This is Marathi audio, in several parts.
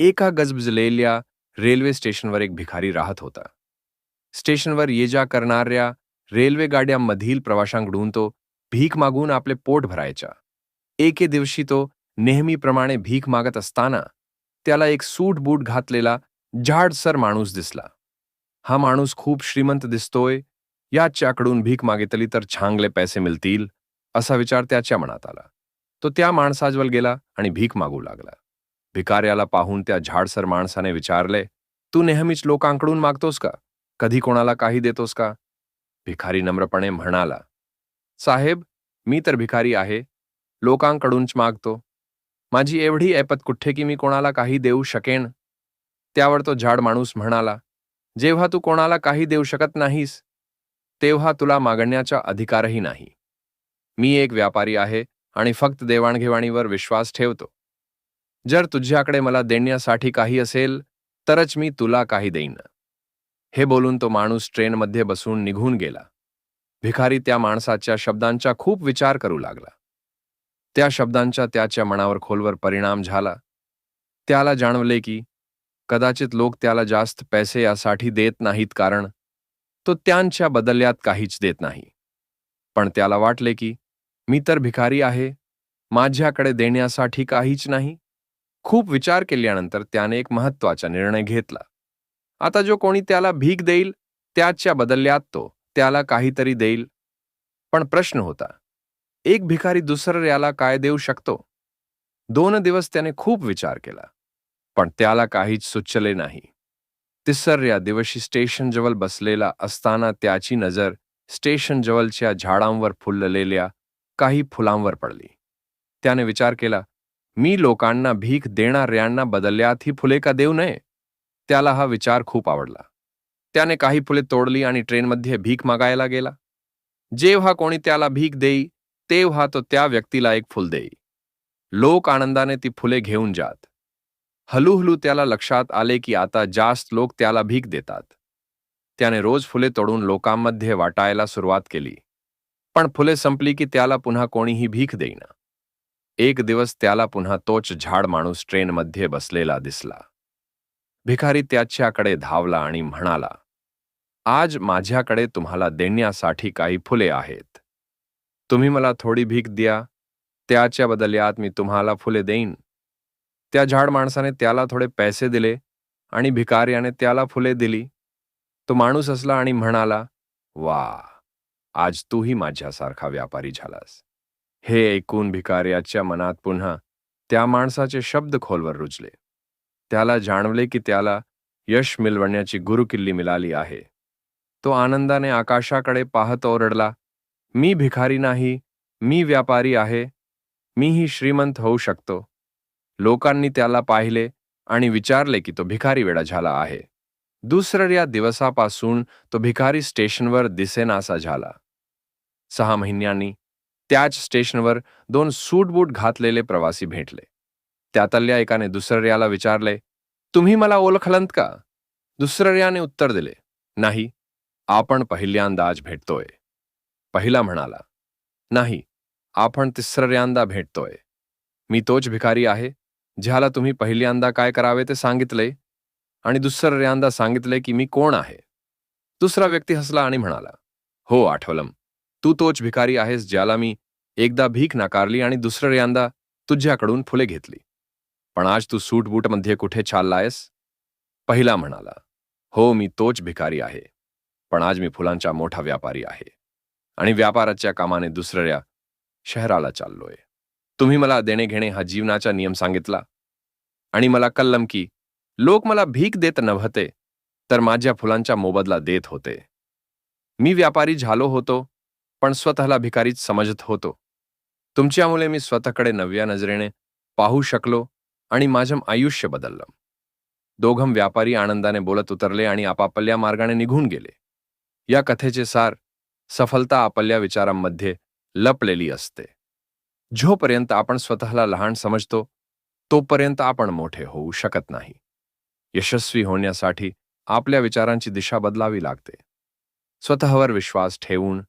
एका गजबजलेल्या रेल्वे स्टेशनवर एक भिकारी राहत होता. स्टेशनवर ये जा करणाऱ्या रेल्वे गाड्यांमधील प्रवाशांकडून तो भीक मागून आपले पोट भरायचा. एके दिवशी तो नेहमीप्रमाणे भीक मागत असताना त्याला एक सूट बूट घातलेला झाडसर माणूस दिसला. हा माणूस खूप श्रीमंत दिसतोय याच्याकडून भीक मागितली तर छांगले पैसे मिळतील असा विचार त्याच्या मनात आला. तो त्या माणसाजवळ गेला आणि भीक मागू लागला. भिकाऱ्याला पाहून त्या झाडसर माणसाने विचारले तू नेहमीच लोकांकडून मागतोस का? कधी कोणाला काही देतोस का? भिकारी नम्रपणे म्हणाला साहेब मी तर भिकारी आहे. लोकांकडूनच मागतो. माझी एवढी ऐपत कुठे की मी कोणाला काही देऊ शकेन? त्यावर तो झाड माणूस म्हणाला जेव्हा तू कोणाला काही देऊ शकत नाहीस तेव्हा तुला मागण्याचा अधिकारही नाही. मी एक व्यापारी आहे आणि फक्त देवाणघेवाणीवर विश्वास ठेवतो. जर तुझ्याकडे मला देण्यासाठी काही असेल तरच मी तुला काही देईन. हे बोलून तो माणूस ट्रेनमध्ये बसून निघून गेला. भिकारी त्या माणसाच्या शब्दांचा खूप विचार करू लागला. त्या शब्दांचा त्याच्या मनावर खोलवर परिणाम झाला. त्याला जाणवले की कदाचित लोक त्याला जास्त पैसे यासाठी देत नाहीत कारण तो त्यांच्या बदल्यात काहीच देत नाही. पण त्याला वाटले की मी तर भिकारी आहे. माझ्याकडे देण्यासाठी काहीच नाही. खूप विचार केल्यानंतर त्याने एक महत्त्वाचा निर्णय घेतला. आता जो कोणी त्याला भीक देईल त्याच्या बदल्यात तो त्याला काहीतरी देईल. पण प्रश्न होता एक भिकारी दुसऱ्याला काय देऊ शकतो? दोन दिवस त्याने खूप विचार केला पण त्याला काहीच सुचले नाही. तिसऱ्या दिवशी स्टेशनजवळ बसलेला असताना त्याची नजर स्टेशनजवळच्या झाडांवर फुललेल्या काही फुलांवर पडली. त्याने विचार केला मी लोकांना भीक देणाऱ्यांना बदल्यात ही फुले का देऊ नये? त्याला हा विचार खूप आवडला. त्याने काही फुले तोडली आणि ट्रेनमध्ये भीक मागायला गेला. जेव्हा कोणी त्याला भीक देई तेव्हा तो त्या व्यक्तीला एक फुल देई. लोक आनंदाने ती फुले घेऊन जात. हलूहलू त्याला लक्षात आले की आता जास्त लोक त्याला भीक देतात. त्याने रोज फुले तोडून लोकांमध्ये वाटायला सुरुवात केली. पण फुले संपली की त्याला पुन्हा कोणीही भीक देईना. एक दिवस त्याला पुन्हा तोच झाड माणूस ट्रेनमध्ये बसलेला दिसला. भिकारी त्याच्याकडे धावला आणि म्हणाला आज माझ्याकडे तुम्हाला देण्यासाठी काही फुले आहेत. तुम्ही मला थोडी भीक द्या. त्याच्या बदल्यात मी तुम्हाला फुले देईन. त्या झाड माणसाने त्याला थोडे पैसे दिले आणि भिकार्याने त्याला फुले दिली. तो माणूस असला आणि म्हणाला वा आज तूही माझ्यासारखा व्यापारी झालास. हे ऐकून भिकाऱ्याच्या मनात पुन्हा त्या माणसाचे शब्द खोलवर रुजले. त्याला जाणवले की त्याला यश मिळवण्याची गुरुकिल्ली मिळाली आहे. तो आनंदाने आकाशाकडे पाहत ओरडला मी भिकारी नाही मी व्यापारी आहे मीही श्रीमंत होऊ शकतो. लोकांनी त्याला पाहिले आणि विचारले की तो भिकारी वेळा झाला आहे. दुसऱ्या दिवसापासून तो भिकारी स्टेशनवर दिसेनासा झाला. सहा महिन्यांनी त्याच स्टेशनवर दोन सूटबूट घातलेले प्रवासी भेटले. त्यातल्या एकाने दुसऱ्याला विचारले तुम्ही मला ओळखलंत का? दुसऱ्याने उत्तर दिले नाही आपण पहिल्यांदा आज भेटतोय. पहिला म्हणाला नाही आपण तिसऱ्यांदा भेटतोय. मी तोच भिकारी आहे ज्याला तुम्ही पहिल्यांदा काय करावे ते सांगितले आणि दुसऱ्यांदा सांगितले की मी कोण आहे. दुसरा व्यक्ती हसला आणि म्हणाला हो आठवलम तू तोच भिकारी आहेस ज्याला मी एकदा भीक नाकारली आणि दुसऱ्यांदा तुझ्याकडून फुले घेतली. पण आज तू सूटबूटमध्ये कुठे चाललायस पहिला म्हणाला हो मी तोच भिकारी आहे पण आज मी फुलांचा मोठा व्यापारी आहे आणि व्यापाराच्या कामाने दुसऱ्या शहराला चाललोय. तुम्ही मला देणे घेणे हा जीवनाचा नियम सांगितला आणि मला कल्लम की लोक मला भीक देत नव्हते तर माझ्या फुलांचा मोबदला देत होते. मी व्यापारी झालो होतो पण स्वतःला भिकारीच समजत होतो. तुमच्यामुळे मी स्वतःकडे नव्या नजरेने पाहू शकलो आणि माझं आयुष्य बदललं. दोघं व्यापारी आनंदाने बोलत उतरले आणि आपापल्या मार्गाने निघून गेले. या कथेचे सार सफलता आपल्या विचारांमध्ये लपलेली असते. जोपर्यंत आपण स्वतःला लहान समजतो तोपर्यंत आपण मोठे होऊ शकत नाही. यशस्वी होण्यासाठी आपल्या विचारांची दिशा बदलावी लागते. स्वतःवर विश्वास ठेवून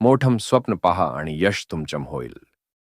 मोठम स्वप्न पहा आणि यश तुमचम होईल.